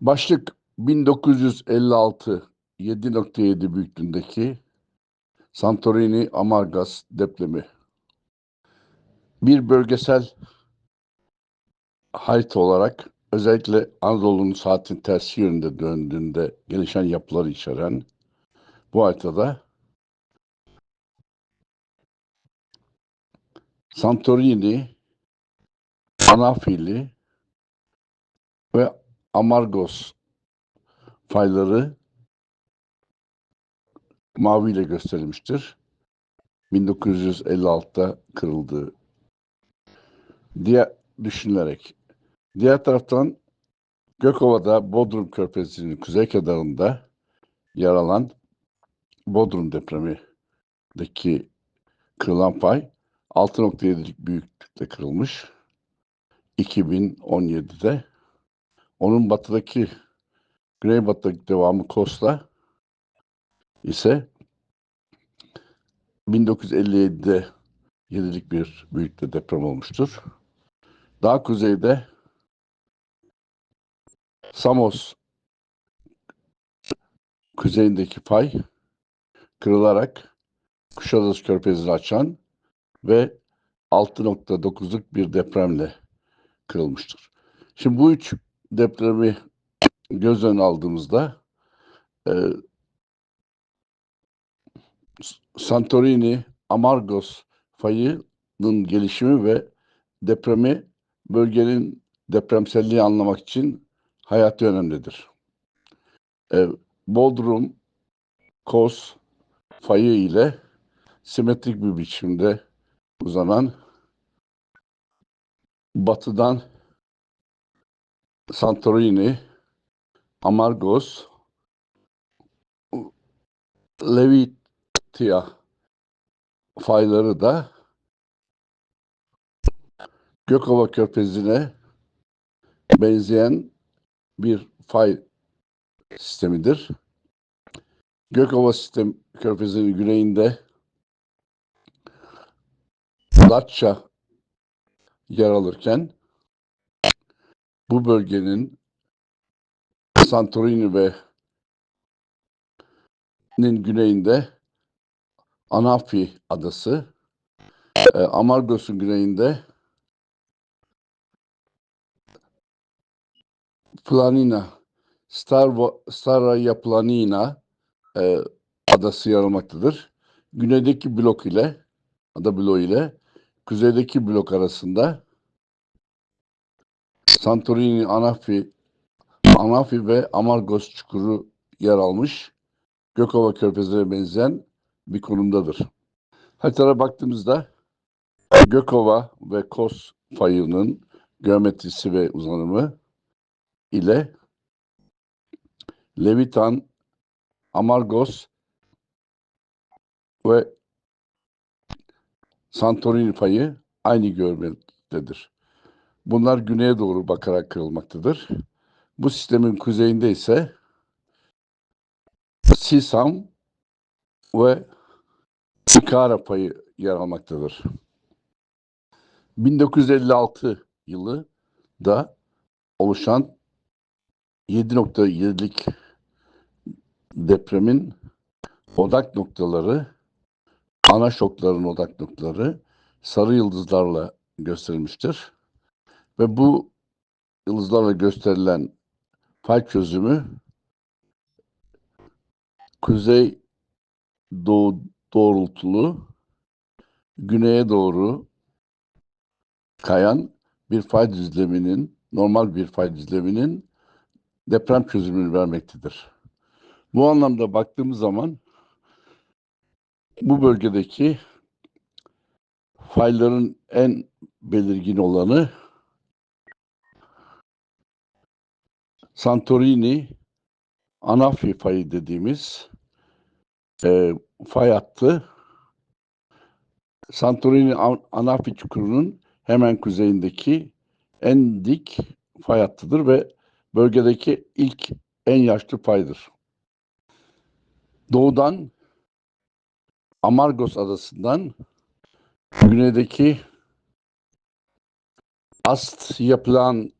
Başlık 1956 7.7 büyüklüğündeki Santorini Amargas depremi. Bir bölgesel harita olarak özellikle Anadolu'nun saatin tersi yönünde döndüğünde gelişen yapıları içeren bu haritada Santorini, Anafili ve Amargos fayları maviyle gösterilmiştir. 1956'da kırıldığı diye düşünülerek. Diğer taraftan Gökova'da Bodrum Körfezi'nin kuzey kenarında yer alan Bodrum depremindeki kırılan pay 6.7'lik büyüklükte kırılmış. 2017'de onun batıdaki Güneybatı'daki devamı Kosta ise 1957'de 7'lik bir büyüklükte deprem olmuştur. Daha kuzeyde Samos kuzeyindeki pay kırılarak Kuşadası Körfezi'ni açan ve 6.9'luk bir depremle kırılmıştır. Şimdi bu üç depremi göz önüne aldığımızda e, Santorini, Amargos fayının gelişimi ve depremi bölgenin depremselliği anlamak için hayati önemlidir. E, Bodrum, Kos fayı ile simetrik bir biçimde uzanan batıdan Santorini, Amargos, Levitia fayları da Gökova Körfezi'ne benzeyen bir fay sistemidir. Gökova sistem Körfezi'nin güneyinde Datça yer alırken bu bölgenin Santorini ve güneyinde Anafi adası, e, Amargos'un güneyinde Planina, Starvo, Staraya Planina e, adası yer almaktadır. Güneydeki blok ile, ada bloğu ile kuzeydeki blok arasında Santorini, Anafi, Anafi ve Amargos çukuru yer almış. Gökova Körfezi'ne benzeyen bir konumdadır. Haritaya baktığımızda Gökova ve Kos fayının geometrisi ve uzanımı ile Levitan, Amargos ve Santorini payı aynı görmektedir. Bunlar güneye doğru bakarak kırılmaktadır. Bu sistemin kuzeyinde ise Sisam ve Sikara payı yer almaktadır. 1956 yılı da oluşan 7.7'lik depremin odak noktaları, ana şokların odak noktaları sarı yıldızlarla gösterilmiştir. Ve bu yıldızlarla gösterilen pay çözümü kuzey doğu doğrultulu güneye doğru kayan bir fay düzleminin normal bir fay düzleminin deprem çözümünü vermektedir. Bu anlamda baktığımız zaman bu bölgedeki fayların en belirgin olanı Santorini Anafi fayı dediğimiz e, fay hattı Santorini Anafi çukurunun hemen kuzeyindeki en dik fay hattıdır ve bölgedeki ilk en yaşlı faydır. Doğudan Amargos adasından güneydeki Ast yapılan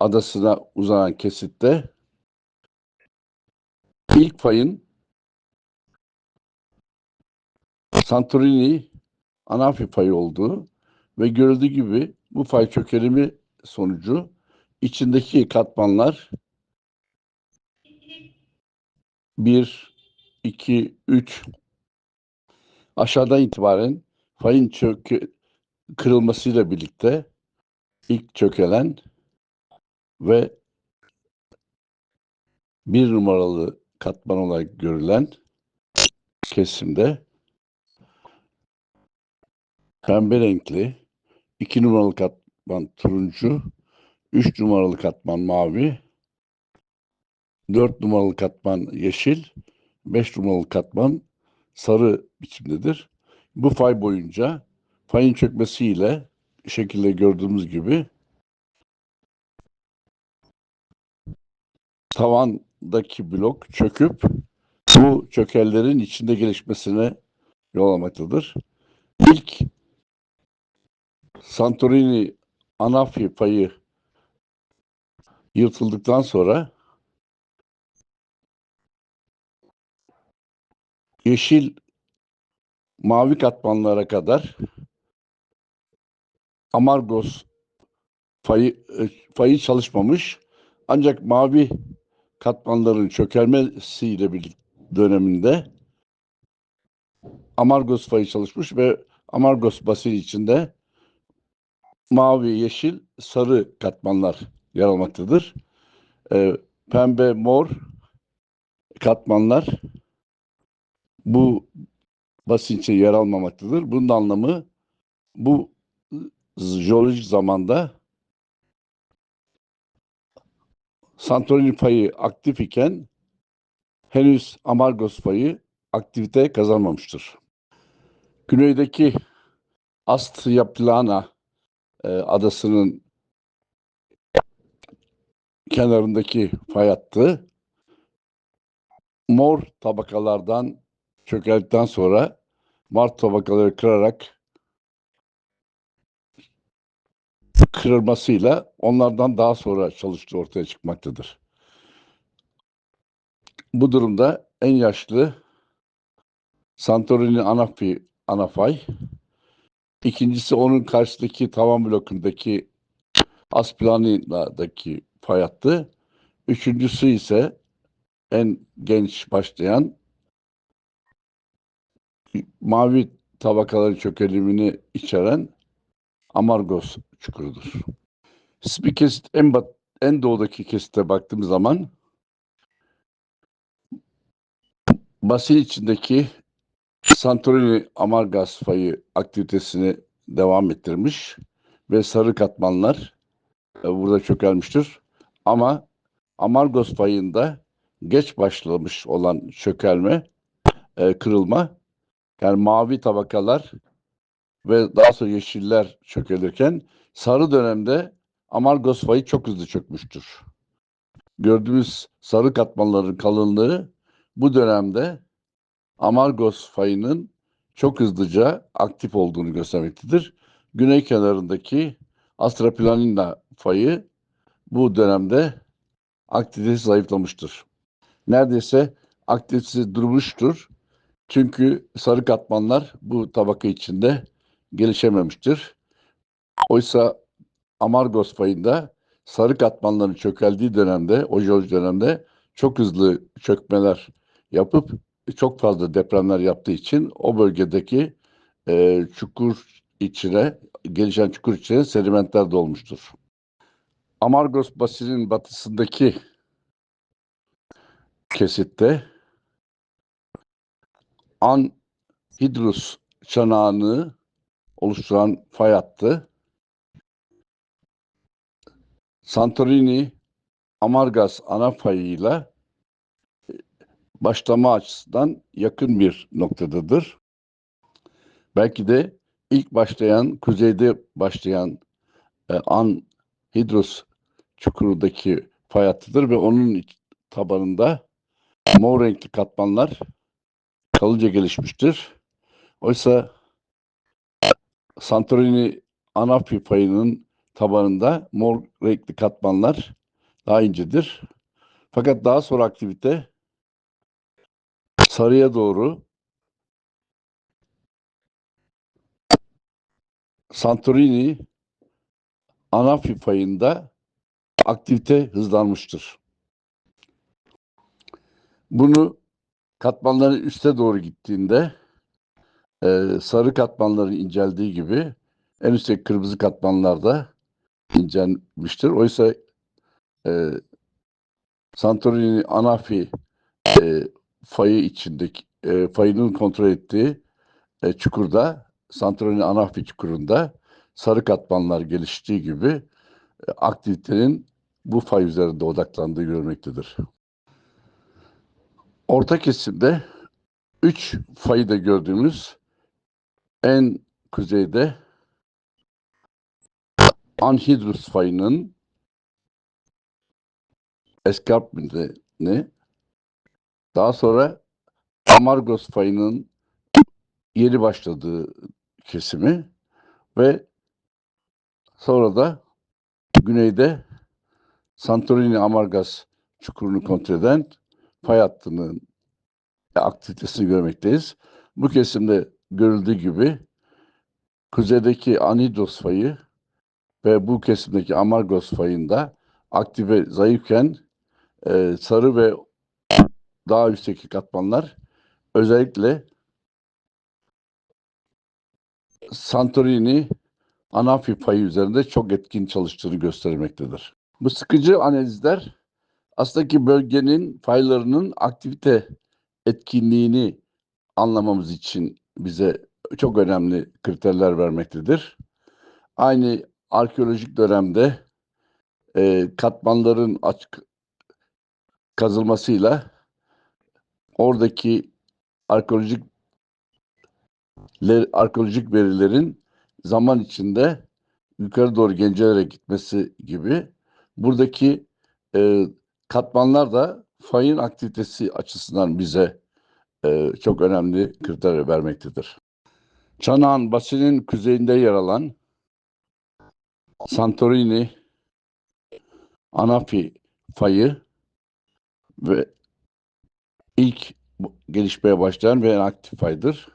adasına uzanan kesitte ilk fayın Santorini Anafi fayı olduğu ve görüldüğü gibi bu fay çökelimi sonucu içindeki katmanlar 1, 2, 3 aşağıdan itibaren fayın çöke, kırılmasıyla birlikte ilk çökelen ve bir numaralı katman olarak görülen kesimde pembe renkli, iki numaralı katman turuncu, üç numaralı katman mavi, dört numaralı katman yeşil, beş numaralı katman sarı biçimdedir. Bu fay boyunca fayın çökmesiyle şekilde gördüğümüz gibi tavandaki blok çöküp bu çökellerin içinde gelişmesine yol almaktadır. İlk Santorini Anafi payı yırtıldıktan sonra yeşil mavi katmanlara kadar Amargos fayı, e, fayı çalışmamış. Ancak mavi katmanların çökelmesiyle birlikte döneminde Amargos fayı çalışmış ve Amargos basini içinde mavi, yeşil, sarı katmanlar yer almaktadır. Ee, pembe, mor katmanlar bu içinde yer almamaktadır. Bunun anlamı bu jeolojik zamanda Santorini fayı aktif iken henüz Amargos fayı aktivite kazanmamıştır. Güneydeki Astria Plana e, adasının kenarındaki fay hattı mor tabakalardan çökeldikten sonra mor tabakaları kırarak kırılmasıyla onlardan daha sonra çalıştığı ortaya çıkmaktadır. Bu durumda en yaşlı Santorini Anafi Anafay, ikincisi onun karşısındaki tavan blokundaki Asplanida'daki fay hattı, üçüncüsü ise en genç başlayan mavi tabakaların çökelimini içeren Amargos çukurudur. Siz bir kesit en, bat, en doğudaki kesite baktığımız zaman basin içindeki Santorini Amargas fayı aktivitesini devam ettirmiş ve sarı katmanlar e, burada çökelmiştir. Ama Amargos fayında geç başlamış olan çökelme, e, kırılma yani mavi tabakalar ve daha sonra yeşiller çökelirken sarı dönemde Amargos fayı çok hızlı çökmüştür. Gördüğümüz sarı katmanların kalınlığı bu dönemde Amargos fayının çok hızlıca aktif olduğunu göstermektedir. Güney kenarındaki Astraplanina fayı bu dönemde aktivitesi zayıflamıştır. Neredeyse aktivitesi durmuştur. Çünkü sarı katmanlar bu tabaka içinde gelişememiştir. Oysa Amargos fayında sarı katmanların çökeldiği dönemde, o jeolojik dönemde çok hızlı çökmeler yapıp çok fazla depremler yaptığı için o bölgedeki e, çukur içine, gelişen çukur içine sedimentler dolmuştur. Amargos basinin batısındaki kesitte Anhidrus çanağını oluşturan fay hattı Santorini Amargas ana fayıyla başlama açısından yakın bir noktadadır. Belki de ilk başlayan, kuzeyde başlayan e, Anhidrus çukurundaki fay hattıdır ve onun tabanında mor renkli katmanlar kalıcı gelişmiştir. Oysa Santorini Anafi payının tabanında mor renkli katmanlar daha incedir. Fakat daha sonra aktivite sarıya doğru Santorini Anafi fayında aktivite hızlanmıştır. Bunu katmanların üste doğru gittiğinde e, sarı katmanların inceldiği gibi en üstteki kırmızı katmanlar da incelmiştir. Oysa e, Santorini Anafi e, fayı içindeki e, fayının kontrol ettiği e, çukurda Santorini Anafi çukurunda sarı katmanlar geliştiği gibi e, aktivitenin bu fay üzerinde odaklandığı görülmektedir. Orta kesimde üç fayı da gördüğümüz en kuzeyde Anhidrus fayının escarpment'ini daha sonra Amargos fayının yeni başladığı kesimi ve sonra da güneyde Santorini Amargas çukurunu kontrol eden fay hattının aktivitesini görmekteyiz. Bu kesimde görüldüğü gibi kuzeydeki Anidros fayı ve bu kesimdeki Amargos fayında aktive zayıfken e, sarı ve daha üstteki katmanlar özellikle Santorini Anafi payı üzerinde çok etkin çalıştığını göstermektedir. Bu sıkıcı analizler aslındaki bölgenin faylarının aktivite etkinliğini anlamamız için bize çok önemli kriterler vermektedir. Aynı arkeolojik dönemde e, katmanların açık kazılmasıyla oradaki arkeolojik arkeolojik verilerin zaman içinde yukarı doğru gencelerek gitmesi gibi buradaki e, katmanlar da fayın aktivitesi açısından bize e, çok önemli kriter vermektedir. Çanağın basinin kuzeyinde yer alan Santorini Anafi fayı ve ilk gelişmeye başlayan ve en aktif faydır.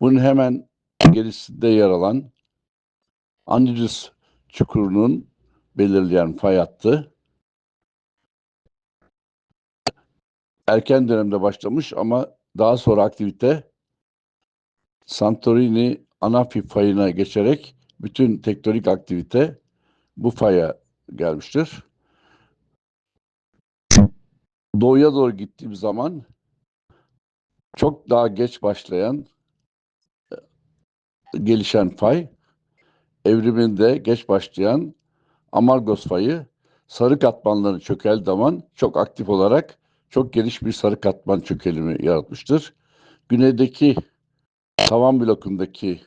Bunun hemen gerisinde yer alan Anidus çukurunun belirleyen fay hattı erken dönemde başlamış ama daha sonra aktivite Santorini Anafi fayına geçerek bütün tektonik aktivite bu faya gelmiştir. Doğuya doğru gittiğim zaman çok daha geç başlayan e, gelişen fay evriminde geç başlayan Amargos fayı sarı katmanların çökel zaman çok aktif olarak çok geniş bir sarı katman çökelimi yaratmıştır. Güneydeki tavan blokundaki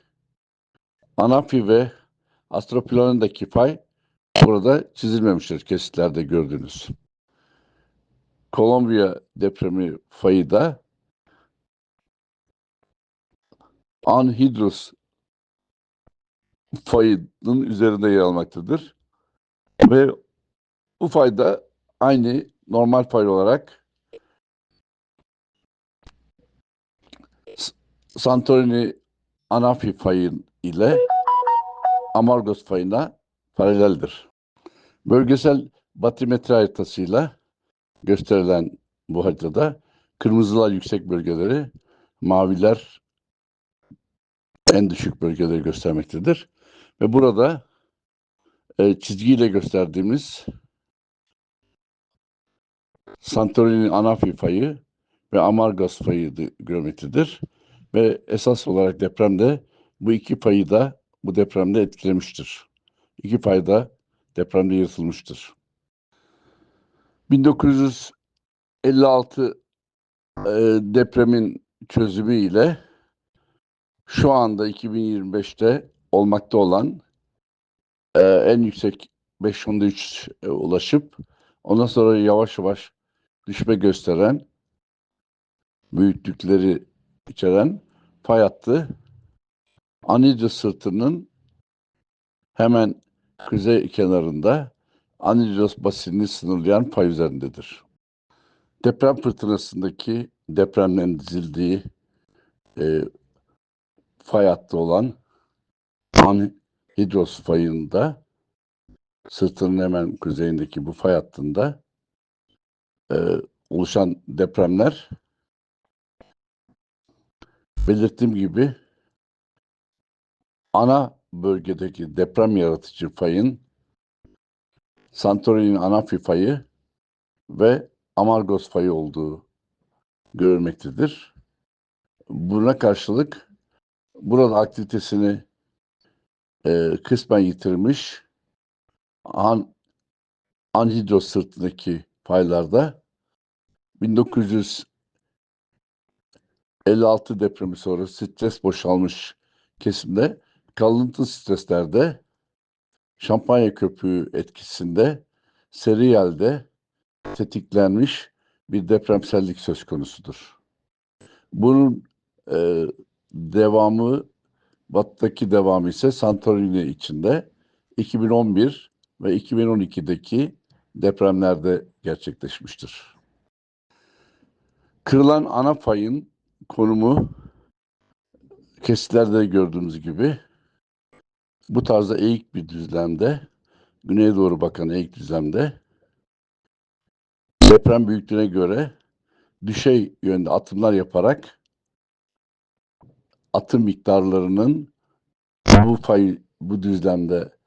Anafi ve Astroplan'daki fay burada çizilmemiştir kesitlerde gördüğünüz. Kolombiya depremi fayı da Anhidrus fayının üzerinde yer almaktadır. Ve bu fayda aynı normal fay olarak Santorini Anafi fayın ile Amargos fayına paraleldir. Bölgesel batimetre haritasıyla gösterilen bu haritada kırmızılar yüksek bölgeleri, maviler en düşük bölgeleri göstermektedir. Ve burada e, çizgiyle gösterdiğimiz Santorini Anafi fayı ve Amargos fayı görmektedir. Ve esas olarak depremde bu iki fayı da bu depremde etkilemiştir. İki fay da depremde yırtılmıştır. 1956 e, depremin çözümü ile şu anda 2025'te olmakta olan e, en yüksek 5.3 e, ulaşıp ondan sonra yavaş yavaş düşme gösteren büyüklükleri içeren fay hattı Anidra sırtının hemen kuzey kenarında Anidros basinini sınırlayan pay üzerindedir. Deprem fırtınasındaki depremlerin dizildiği e, fay hattı olan Anhidros fayında sırtının hemen kuzeyindeki bu fay hattında e, oluşan depremler belirttiğim gibi ana bölgedeki deprem yaratıcı fayın Santorini'nin Anafi fayı ve Amargos fayı olduğu görülmektedir. Buna karşılık burada aktivitesini e, kısmen yitirmiş An Anhidros sırtındaki paylarda 1956 depremi sonra stres boşalmış kesimde kalıntı streslerde şampanya köpüğü etkisinde seriyelde tetiklenmiş bir depremsellik söz konusudur. Bunun e, devamı batıdaki devamı ise Santorini içinde 2011 ve 2012'deki depremlerde gerçekleşmiştir. Kırılan ana payın konumu kesitlerde gördüğümüz gibi bu tarzda eğik bir düzlemde, güneye doğru bakan eğik düzlemde deprem büyüklüğüne göre düşey yönde atımlar yaparak atım miktarlarının bu pay bu düzlemde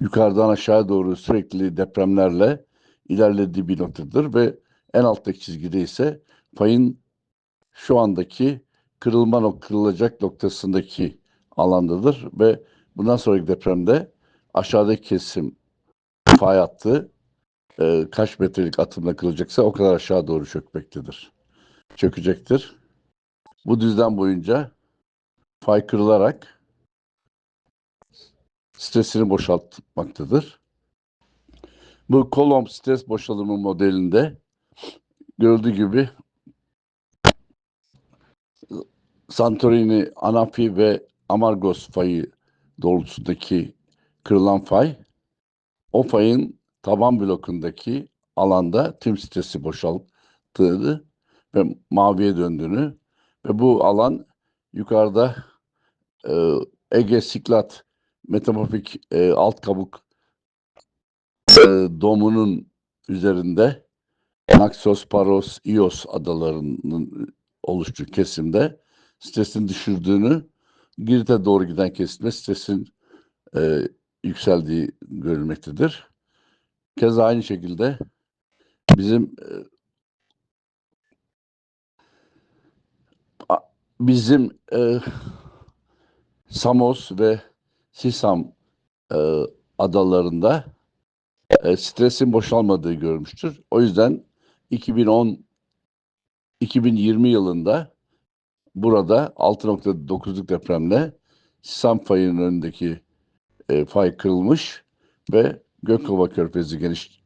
yukarıdan aşağı doğru sürekli depremlerle ilerlediği bir noktadır ve en alttaki çizgide ise payın şu andaki kırılma nok kırılacak noktasındaki alandadır ve bundan sonraki depremde aşağıdaki kesim fay hattı e, kaç metrelik atımla kırılacaksa o kadar aşağı doğru çökmektedir. Çökecektir. Bu düzlem boyunca fay kırılarak stresini boşaltmaktadır. Bu Kolomb stres boşalımı modelinde görüldüğü gibi Santorini, Anafi ve Amargos fayı doğrultusundaki kırılan fay o fayın taban blokundaki alanda tüm stresi boşalttığını ve maviye döndüğünü ve bu alan yukarıda e, Ege Siklat metamorfik e, alt kabuk e, domunun üzerinde Naxos, Paros, Ios adalarının oluştuğu kesimde stresin düşürdüğünü, Girit'e doğru giden kesimde stresin e, yükseldiği görülmektedir. Keza aynı şekilde bizim e, bizim e, Samos ve Sisam e, adalarında e, stresin boşalmadığı görülmüştür. O yüzden 2010 2020 yılında burada 6.9'luk depremle Sisam fayının önündeki e, fay kırılmış ve Gökova Körfezi geniş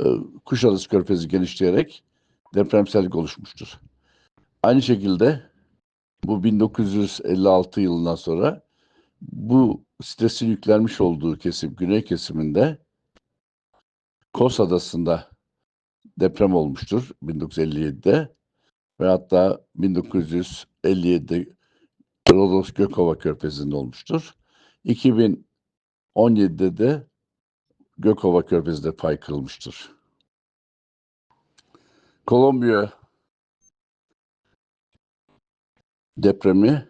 e, Kuşadası Körfezi genişleyerek depremsellik oluşmuştur. Aynı şekilde bu 1956 yılından sonra bu stresin yüklenmiş olduğu kesim, güney kesiminde Kos Adası'nda deprem olmuştur 1957'de ve hatta 1957'de Rodos Gökova Körfezi'nde olmuştur. 2017'de de Gökova Körfezi'nde pay kırılmıştır. Kolombiya depremi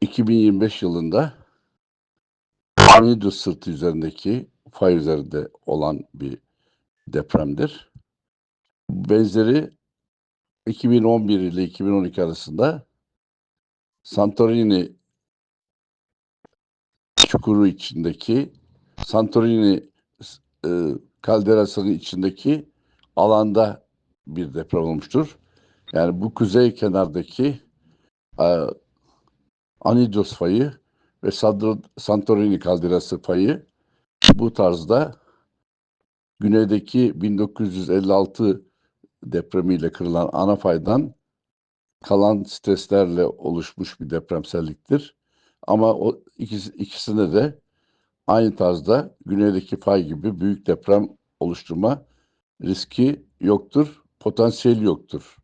2025 yılında Anidus sırtı üzerindeki fay üzerinde olan bir depremdir. Benzeri 2011 ile 2012 arasında Santorini çukuru içindeki Santorini e, kalderasının içindeki alanda bir deprem olmuştur. Yani bu kuzey kenardaki e, Anidros fayı ve Santorini kalderası fayı bu tarzda güneydeki 1956 depremiyle kırılan ana faydan kalan streslerle oluşmuş bir depremselliktir. Ama o ikisi, ikisine de aynı tarzda güneydeki fay gibi büyük deprem oluşturma riski yoktur, potansiyeli yoktur.